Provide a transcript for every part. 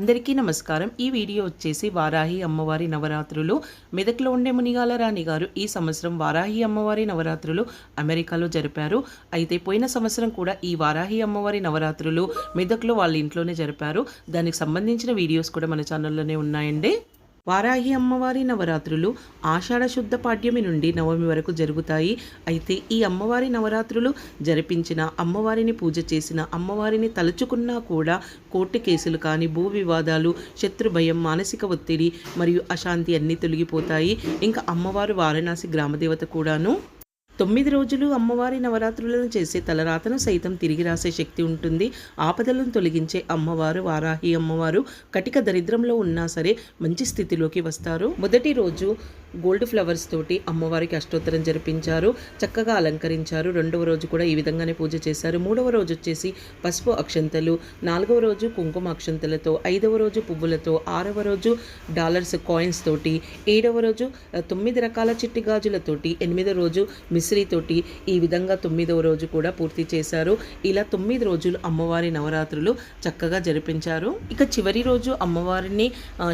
అందరికీ నమస్కారం. ఈ వీడియో వచ్చేసి వారాహి అమ్మవారి నవరాత్రులు. మెదక్లో ఉండే మునిగాల రాణి గారు ఈ సంవత్సరం వారాహి అమ్మవారి నవరాత్రులు అమెరికాలో జరిపారు. అయితే పోయిన సంవత్సరం కూడా ఈ వారాహి అమ్మవారి నవరాత్రులు మెదక్లో వాళ్ళ ఇంట్లోనే జరిపారు. దానికి సంబంధించిన వీడియోస్ కూడా మన ఛానల్లోనే ఉన్నాయండి. వారాహి అమ్మవారి నవరాత్రులు ఆషాఢ శుద్ధ నుండి నవమి వరకు జరుగుతాయి. అయితే ఈ అమ్మవారి నవరాత్రులు జరిపించిన అమ్మవారిని పూజ చేసిన అమ్మవారిని తలుచుకున్నా కూడా కోర్టు కేసులు కానీ భూ వివాదాలు శత్రు భయం మానసిక ఒత్తిడి మరియు అశాంతి అన్నీ తొలగిపోతాయి. ఇంకా అమ్మవారు వారణాసి గ్రామదేవత కూడాను తొమ్మిది రోజులు అమ్మవారి నవరాత్రులను చేసే తలరాతను సైతం తిరిగి రాసే శక్తి ఉంటుంది. ఆపదలను తొలగించే అమ్మవారు వారాహి అమ్మవారు కటిక దరిద్రంలో ఉన్నా సరే మంచి స్థితిలోకి వస్తారు. మొదటి రోజు గోల్డ్ ఫ్లవర్స్ తోటి అమ్మవారికి అష్టోత్తరం జరిపించారు చక్కగా అలంకరించారు. రెండవ రోజు కూడా ఈ విధంగానే పూజ చేశారు. మూడవ రోజు వచ్చేసి పసుపు అక్షంతలు నాలుగవ రోజు కుంకుమ అక్షంతలతో ఐదవ రోజు పువ్వులతో ఆరవ రోజు డాలర్స్ కాయిన్స్ తోటి ఏడవ రోజు తొమ్మిది రకాల చిట్టి గాజులతోటి ఎనిమిదవ రోజు మిశ్రీతోటి ఈ విధంగా తొమ్మిదవ రోజు కూడా పూర్తి చేశారు. ఇలా తొమ్మిది రోజులు అమ్మవారి నవరాత్రులు చక్కగా జరిపించారు. ఇక చివరి రోజు అమ్మవారిని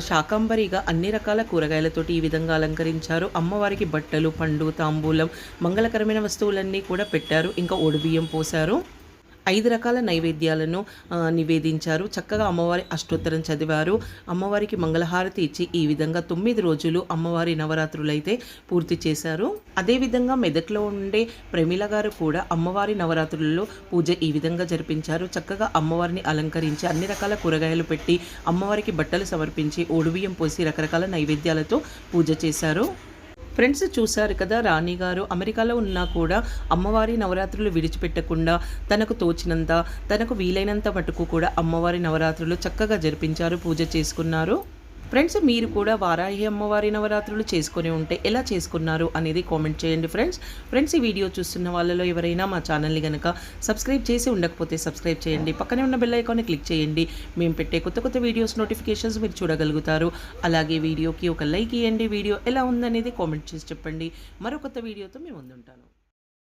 శాకాంబరిగా అన్ని రకాల కూరగాయలతోటి ఈ విధంగా అలంకరించారు అమ్మవారికి బట్టలు పండు తాంబూలం మంగళకరమైన వస్తువులన్నీ కూడా పెట్టారు. ఇంకా ఒడిబియ్యం పోశారు. ఐదు రకాల నైవేద్యాలను నివేదించారు. చక్కగా అమ్మవారి అష్టోత్తరం చదివారు. అమ్మవారికి మంగళహారతి ఇచ్చి ఈ విధంగా తొమ్మిది రోజులు అమ్మవారి నవరాత్రులు అయితే పూర్తి చేశారు. అదేవిధంగా మెదక్లో ఉండే ప్రమీల గారు కూడా అమ్మవారి నవరాత్రులలో పూజ ఈ విధంగా జరిపించారు. చక్కగా అమ్మవారిని అలంకరించి అన్ని రకాల కూరగాయలు పెట్టి అమ్మవారికి బట్టలు సమర్పించి ఓడిబియ్యం పోసి రకరకాల నైవేద్యాలతో పూజ చేశారు. ఫ్రెండ్స్ చూశారు కదా రాణి గారు అమెరికాలో ఉన్నా కూడా అమ్మవారి నవరాత్రులు విడిచిపెట్టకుండా తనకు తోచినంత తనకు వీలైనంత మటుకు కూడా అమ్మవారి నవరాత్రులు చక్కగా జరిపించారు పూజ చేసుకున్నారు. ఫ్రెండ్స్ మీరు కూడా వారాహి అమ్మవారి నవరాత్రులు చేసుకొని ఉంటే ఎలా చేసుకున్నారు అనేది కామెంట్ చేయండి ఫ్రెండ్స్. ఫ్రెండ్స్ ఈ వీడియో చూస్తున్న వాళ్ళలో ఎవరైనా మా ఛానల్ని కనుక సబ్స్క్రైబ్ చేసి ఉండకపోతే సబ్స్క్రైబ్ చేయండి. పక్కనే ఉన్న బెల్ ఐకాన్ని క్లిక్ చేయండి. మేము పెట్టే కొత్త కొత్త వీడియోస్ నోటిఫికేషన్స్ మీరు చూడగలుగుతారు. అలాగే వీడియోకి ఒక లైక్ ఇవ్వండి వీడియో ఎలా ఉందనేది కామెంట్ చేసి చెప్పండి. మరో కొత్త వీడియోతో మేము ముందుంటాను.